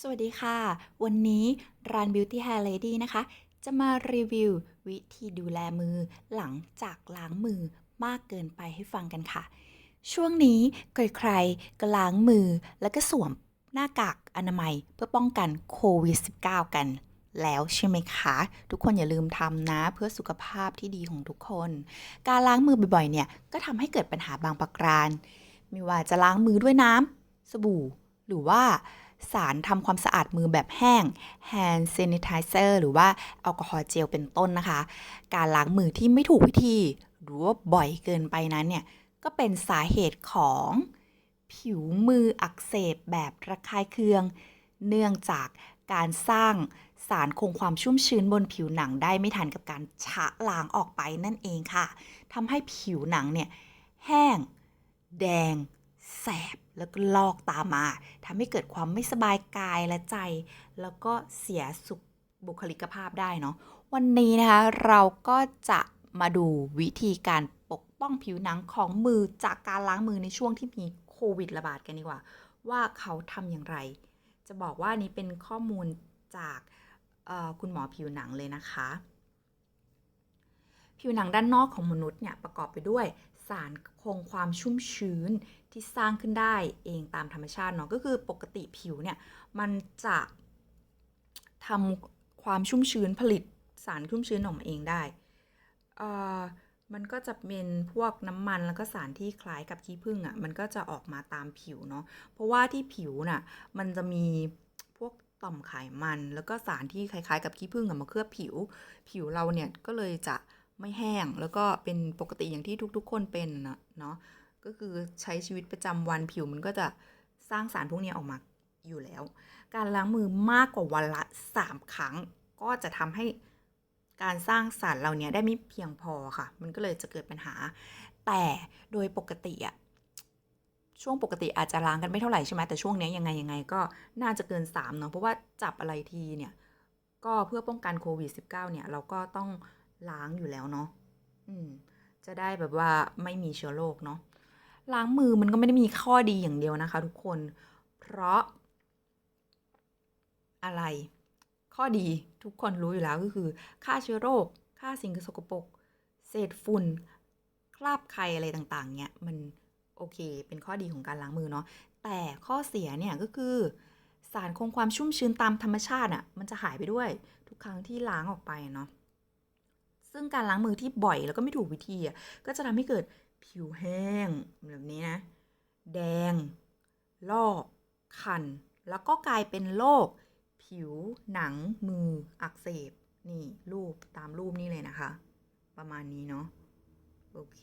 สวัสดีค่ะ วันนี้ร้าน Beauty Hair Lady นะคะ จะมารีวิว วิธีดูแลมือหลังจากล้างมือมากเกินไปให้ฟังกันค่ะ ช่วงนี้ใครๆก็ล้างมือแล้วก็สวมหน้ากากอนามัยเพื่อป้องกันโควิด -19 กันแล้วใช่ไหมคะ ทุกคนอย่าลืมทำนะเพื่อสุขภาพที่ดีของทุกคน การล้างมือบ่อยๆ เนี่ยก็ทำให้เกิดปัญหาบางประการ ไม่ว่าจะล้างมือด้วยน้ำสบู่ หรือว่า สารทำความสะอาดมือแบบแห้ง hand sanitizer หรือว่าแอลกอฮอล์เจลเป็นต้นนะคะ การล้างมือที่ไม่ถูกวิธี หรือว่าบ่อยเกินไปนั้นเนี่ย ก็เป็นสาเหตุของผิวมืออักเสบแบบระคายเคือง เนื่องจากการสร้างสารคงความชุ่มชื้นบนผิวหนังได้ไม่ทันกับการชะล้างออกไปนั่นเองค่ะทำให้ผิวหนังเนี่ยแห้ง แดง แสบแล้วก็ลอกตามาทำให้เกิดความไม่สบายกายและใจ แล้วก็เสียสุขบุคลิกภาพได้เนาะวันนี้นะคะเราก็จะมาดูวิธีการปกป้องผิวหนังของมือจากการล้างมือในช่วงที่มีโควิดระบาดกันดีกว่า ว่าเขาทำอย่างไร จะบอกว่านี้เป็นข้อมูลจากคุณหมอผิวหนังเลยนะคะ ผิวหนังด้านนอกของมนุษย์เนี่ยประกอบไปด้วย สารคงความชุ่มชื้นที่สร้างขึ้นได้เองตามธรรมชาติเนาะก็คือปกติผิวเนี่ยมันจะทำความชุ่มชื้นผลิตสารชุ่มชื้นออกมาเองได้เอ่อมันก็จะเป็นพวกน้ำมันแล้วก็สารที่คล้ายกับขี้ผึ้งอะ่ะมันก็จะออกมาตามผิวเนาะเพราะว่าที่ผิวน่ะมันจะมีพวกต่อมไขมัน แล้วก็สารที่คล้ายๆ กับขี้ผึ้งอะมาเคลือบผิว ผิวเราเนี่ยก็เลยจะ ไม่แห้งแล้วก็เป็นปกติอย่างที่ทุกๆ คนเป็นนะเนาะก็คือใช้ชีวิตประจำวันผิวมันก็จะสร้างสารพวกนี้ออกมาอยู่แล้ว การล้างมือมากกว่าวันละ 3 ครั้ง ก็จะทำให้การสร้างสารเหล่านี้ได้ไม่เพียงพอค่ะ มันก็เลยจะเกิดปัญหา แต่โดยปกติอะช่วงปกติอาจจะล้างกันไม่เท่าไหร่ใช่ไหมแต่ช่วงนี้ยังไงยังไงก็น่าจะเกิน3เนาะเพราะว่าจับอะไรทีเนี่ย ก็เพื่อป้องกันโควิด -19 เนี่ยเราก็ต้อง ล้างอยู่แล้วเนาะอืม จะได้แบบว่าไม่มีเชื้อโรคเนาะล้างมือมันก็ไม่ได้มีข้อดีอย่างเดียวนะคะ ทุกคน เพราะ อะไร ข้อดีทุกคนรู้อยู่แล้วก็คือ ฆ่าเชื้อโรคฆ่าสิ่งสกปรกเศษฝุ่นคราบไครอะไรต่าง ๆ เนี่ย มันโอเค เป็นข้อดีของการล้างมือเนาะแต่ข้อเสียเนี่ยก็คือสารคงความชุ่มชื้นตามธรรมชาติอะ่ะมันจะหายไปด้วย ทุกครั้งที่ล้างออกไปเนาะ ซึ่งการล้างมือที่บ่อยแล้วก็ไม่ถูกวิธีอะก็จะทำให้เกิดผิวแห้งแบบนี้นะ แดง ลอกคัน แล้วก็กลายเป็นโรคผิวหนังมืออักเสบ นี่รูปตามรูปนี่เลยนะคะ ประมาณนี้เนาะโอเค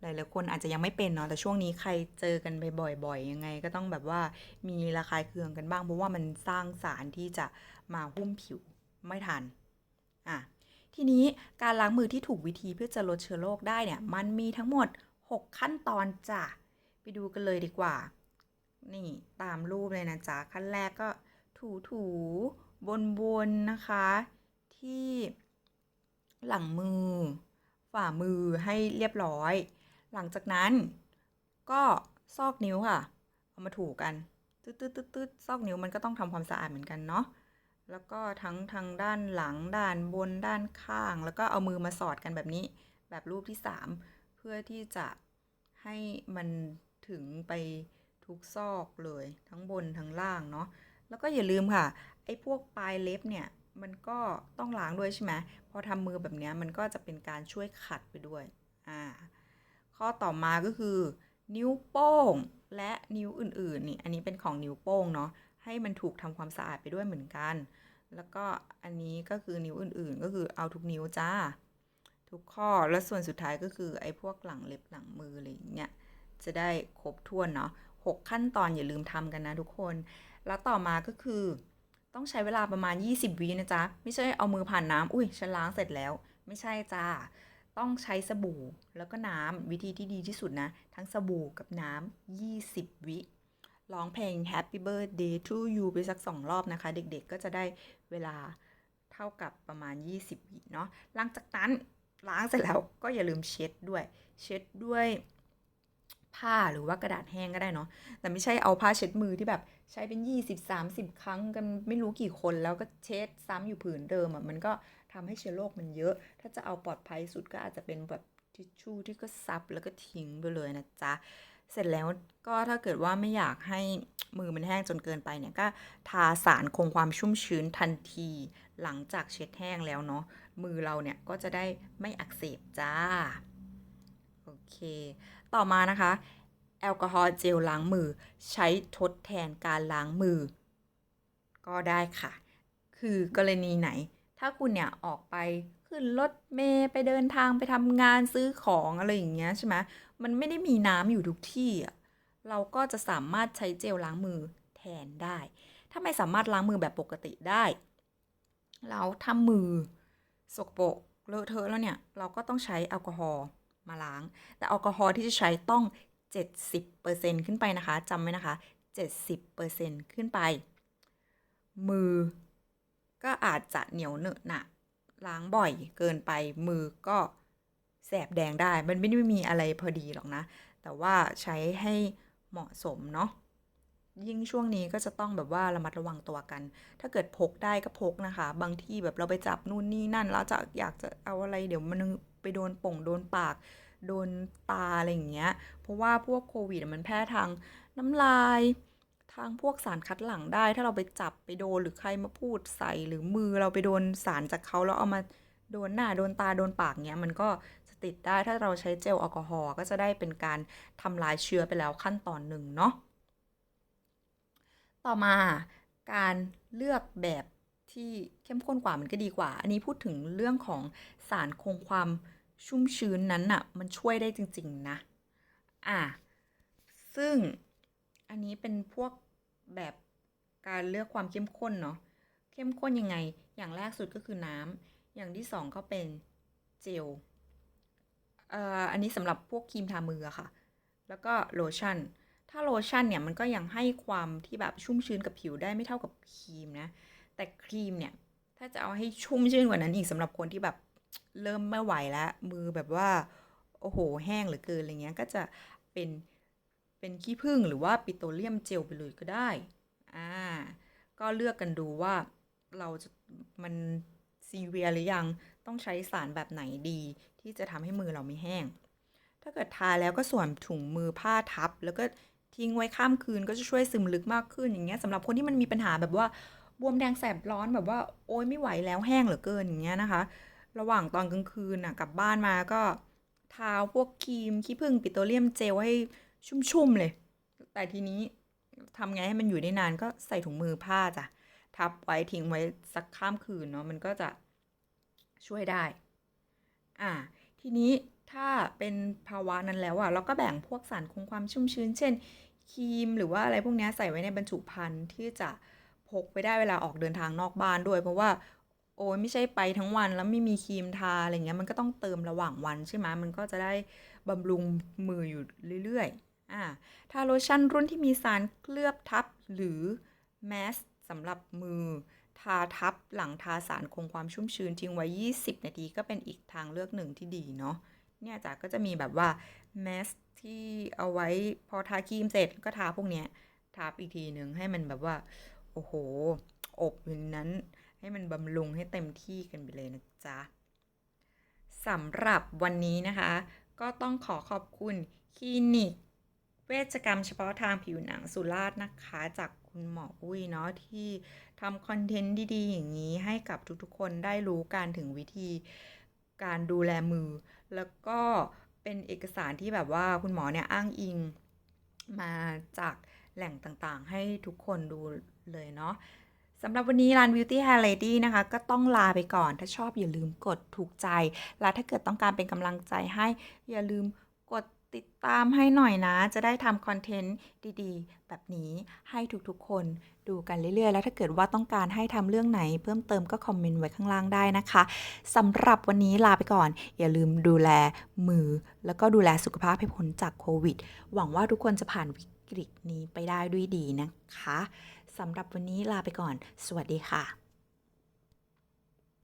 หลายๆคนอาจจะยังไม่เป็นเนาะแต่ช่วงนี้ใครเจอกันบ่อยๆยังไง ก็ต้องแบบว่ามีระคายเคืองกันบ้างเพราะว่ามันสร้างสารที่จะมาหุ้มผิวไม่ทันอะ ทีนี้การล้างมือที่ถูกวิธีเพื่อจะลดเชื้อโรคได้เนี่ย มันมีทั้งหมด 6 ขั้นตอนจ้ะ ไปดูกันเลยดีกว่า นี่ตามรูปเลยนะจ๊ะ ขั้นแรกก็ถูถูบนบนนะคะ ที่หลังมือ ฝ่ามือให้เรียบร้อย หลังจากนั้นก็ซอกนิ้วค่ะ เอามาถูกันตืดตืดตืดซอกนิ้วมันก็ต้องทำความสะอาดเหมือนกันเนาะ แล้วก็ทั้งทางด้านหลังด้านบนด้านข้าง แล้วก็เอามือมาสอดกันแบบนี้แบบรูปที่ 3 เพื่อที่จะให้มันถึงไปทุกซอกเลยทั้งบนทั้งล่างเนาะแล้วก็อย่าลืมค่ะไอ้พวกปลายเล็บเนี่ยมันก็ต้องล้างด้วยใช่ไหมพอทำมือแบบนี้มันก็จะเป็นการช่วยขัดไปด้วยอ่าข้อต่อมาก็คือ นิ้วโป้งและนิ้วอื่นๆนี่อันนี้เป็นของนิ้วโป้งเนาะ ให้มันถูกทำความสะอาดไปด้วยเหมือนกัน แล้วก็อันนี้ก็คือนิ้วอื่นๆ ก็คือเอาทุกนิ้วจ้า ทุกข้อแล้วส่วนสุดท้ายก็คือไอ้พวกหลังเล็บหลังมืออะไรอย่างเงี้ยจะได้ครบถ้วนเนาะหกขั้นตอนอย่าลืมทำกันนะทุกคน แล้วต่อมาก็คือ ต้องใช้เวลาประมาณ 20วินะจ๊ะ ไม่ใช่เอามือผ่านน้ำอุ้ยฉันล้างเสร็จแล้ว ไม่ใช่จ้าต้องใช้สบู่แล้วก็น้ำวิธีที่ดีที่สุดนะ ทั้งสบู่กับน้ำ20 วิ ร้องเพลง Happy Birthday to you ไปสักสองรอบนะคะ เด็กๆก็จะได้เวลาเท่ากับประมาณ 20วิเนาะหลังจากนั้นล้างเสร็จแล้วก็อย่าลืมเช็ดด้วย เช็ดด้วยผ้าหรือว่ากระดาษแห้งก็ได้เนาะแต่ไม่ใช่เอาผ้าเช็ดมือที่แบบใช้เป็น 20-30 ครั้งกันไม่รู้กี่คนแล้วก็เช็ดซ้ำอยู่ผืนเดิมอะ่ะมันก็ทำให้เชื้อโรคมันเยอะ ถ้าจะเอาปลอดภัยสุดก็อาจจะเป็นแบบทิชชู่ที่ก็ซับแล้วก็ทิ้งไปเลยนะจ๊ะ เสร็จแล้วก็ถ้าเกิดว่าไม่อยากให้มือมันแห้งจนเกินไปเนี่ยก็ทาสารคงความชุ่มชื้นทันที หลังจากเช็ดแห้งแล้วเนาะมือเราเนี่ยก็จะได้ไม่อักเสบจ้า โอเค ต่อมานะคะ แอลกอฮอล์เจลล้างมือใช้ทดแทนการล้างมือ ก็ได้ค่ะ คือกรณีไหน ถ้าคุณเนี่ยออกไปขึ้นรถเมล์ไปเดินทางไปทำงานซื้อของอะไรอย่างเงี้ยใช่ไหมมันไม่ได้มีน้ำอยู่ทุกที่เราก็จะสามารถใช้เจลล้างมือแทนได้ ถ้าไม่สามารถล้างมือแบบปกติได้แล้วถ้ามือสกปรกเลอะเทอะแล้วเนี่ย เราก็ต้องใช้แอลกอฮอล์มาล้าง แต่แอลกอฮอล์ที่จะใช้ต้อง 70%ขึ้นไปนะคะจำไว้นะคะ 70%ขึ้นไป มือ ก็อาจจะเหนียวเหนอะหนะล้างบ่อยเกินไปมือก็แสบแดงได้ มันไม่ได้มีอะไรพอดีหรอกนะ แต่ว่าใช้ให้เหมาะสมเนาะยิ่งช่วงนี้ก็จะต้องแบบว่าระมัดระวังตัวกัน ถ้าเกิดพกได้ก็พกนะคะ บางที่แบบเราไปจับนู่นนี่นั่น แล้วจะอยากจะเอาอะไรเดี๋ยวมันไปโดนป่งโดนปาก โดนตาอะไรอย่างเงี้ย เพราะว่าพวกโควิดมันแพร่ทางน้ำลาย ทางพวกสารคัดหลั่งได้ ถ้าเราไปจับไปโดนหรือใครมาพูดใส่หรือมือเราไปโดนสารจากเขาแล้วเอามาโดนหน้าโดนตาโดนปากเงี้ยมันก็จะติดได้ถ้าเราใช้เจลแอลกอฮอล์ก็จะได้เป็นการทำลายเชื้อไปแล้วขั้นตอนหนึ่งเนาะต่อมาการเลือกแบบที่เข้มข้นกว่ามันก็ดีกว่า อันนี้พูดถึงเรื่องของสารคงความชุ่มชื้นนั้นน่ะมันช่วยได้จริง ๆ นะ อะ ซึ่งอันนี้เป็นพวก แบบการเลือกความเข้มข้นเนาะเข้มข้นยังไง อย่างแรกสุดก็คือน้ำอย่างที่สองก็เป็นเจลเอ่ออันนี้สำหรับพวกครีมทามือค่ะ แล้วก็โลชั่น ถ้าโลชั่นเนี่ยมันก็ยังให้ความที่แบบชุ่มชื้นกับผิวได้ไม่เท่ากับครีมนะ แต่ครีมเนี่ยถ้าจะเอาให้ชุ่มชื่นกว่านั้นอีกสำหรับคนที่แบบเริ่มไม่ไหวแล้วมือแบบว่าโอ้โหแห้งเหลือเกินอะไรเงี้ยก็จะเป็น เป็นขี้ผึ้งหรือว่าปิโตรเลียมเจลไปเลยก็ได้อ่าก็เลือกกันดูว่าเราจะมันซีเวียหรือยังต้องใช้สารแบบไหนดีที่จะทำให้มือเราไม่แห้ง ถ้าเกิดทาแล้วก็สวมถุงมือผ้าทับ แล้วก็ทิ้งไว้ข้ามคืนก็จะช่วยซึมลึกมากขึ้นอย่างเงี้ยสำหรับคนที่มันมีปัญหาแบบว่าบวมแดงแสบร้อนแบบว่าโอ๊ยไม่ไหวแล้วแห้งเหลือเกินอย่างเงี้ยนะคะ ระหว่างตอนกลางคืนน่ะกลับบ้านมาก็ทาพวกครีมขี้ผึ้งปิโตรเลียมเจลให้ ชุ่มๆเลย แต่ทีนี้ทำไงให้มันอยู่ได้นานก็ใส่ถุงมือผ้าจ้ะทับไว้ทิ้งไว้สักข้ามคืนเนาะมันก็จะช่วยได้ อ่า ทีนี้ถ้าเป็นภาวะนั้นแล้วอะเราก็แบ่งพวกสารคงความชุ่มชื้น เช่นครีมหรือว่าอะไรพวกนี้ใส่ไว้ในบรรจุภัณฑ์ที่จะพกไปได้เวลาออกเดินทางนอกบ้านด้วย เพราะว่า โอ้ยไม่ใช่ไปทั้งวันแล้วไม่มีครีมทาอะไรเงี้ยมันก็ต้องเติมระหว่างวันใช่ไหมมันก็จะได้บำรุงมืออยู่เรื่อย อ่าถ้าโลชั่นรุ่นที่มีสารเคลือบทับหรือแมสสำหรับมือ ทาทับหลังทาสารคงความชุ่มชื้นทิ้งไว้ 20 นาทีก็เป็นอีกทางเลือกหนึ่งที่ดีเนาะเนี่ยจ้ะก็จะมีแบบว่าแมสที่เอาไว้พอทาครีมเสร็จก็ทาพวกเนี้ยทับอีกทีหนึ่งให้มันแบบว่า โอ้โห อบอย่างนั้น ให้มันบำรุงให้เต็มที่กันไปเลยนะจ๊ะสำหรับวันนี้นะคะ ก็ต้องขอขอบคุณคลินิก เวชกรรมเฉพาะทางผิวหนังสุราษฎร์นะคะ จากคุณหมออุ้ยเนาะที่ทำคอนเทนต์ดี ๆ อย่างนี้ให้กับทุกๆคนได้รู้การถึงวิธีการดูแลมือ แล้วก็เป็นเอกสารที่แบบว่าคุณหมอเนี่ยอ้างอิงมาจากแหล่งต่างๆ ให้ทุกคนดูเลยเนาะสำหรับวันนี้ร้าน Beauty Hair Lady นะคะ ก็ต้องลาไปก่อน ถ้าชอบอย่าลืมกดถูกใจ และถ้าเกิดต้องการเป็นกำลังใจให้อย่าลืม ติดตามให้หน่อยนะ จะได้ทำคอนเทนต์ดีๆ แบบนี้ให้ทุกๆ คนดูกันเรื่อยๆ แล้วถ้าเกิดว่าต้องการให้ทำเรื่องไหน เพิ่มเติมก็คอมเมนต์ไว้ข้างล่างได้นะคะสำหรับวันนี้ลาไปก่อน อย่าลืมดูแลมือ แล้วก็ดูแลสุขภาพให้พ้นจากโควิด หวังว่าทุกคนจะผ่านวิกฤตนี้ไปได้ด้วยดีนะคะสำหรับวันนี้ลาไปก่อน สวัสดีค่ะ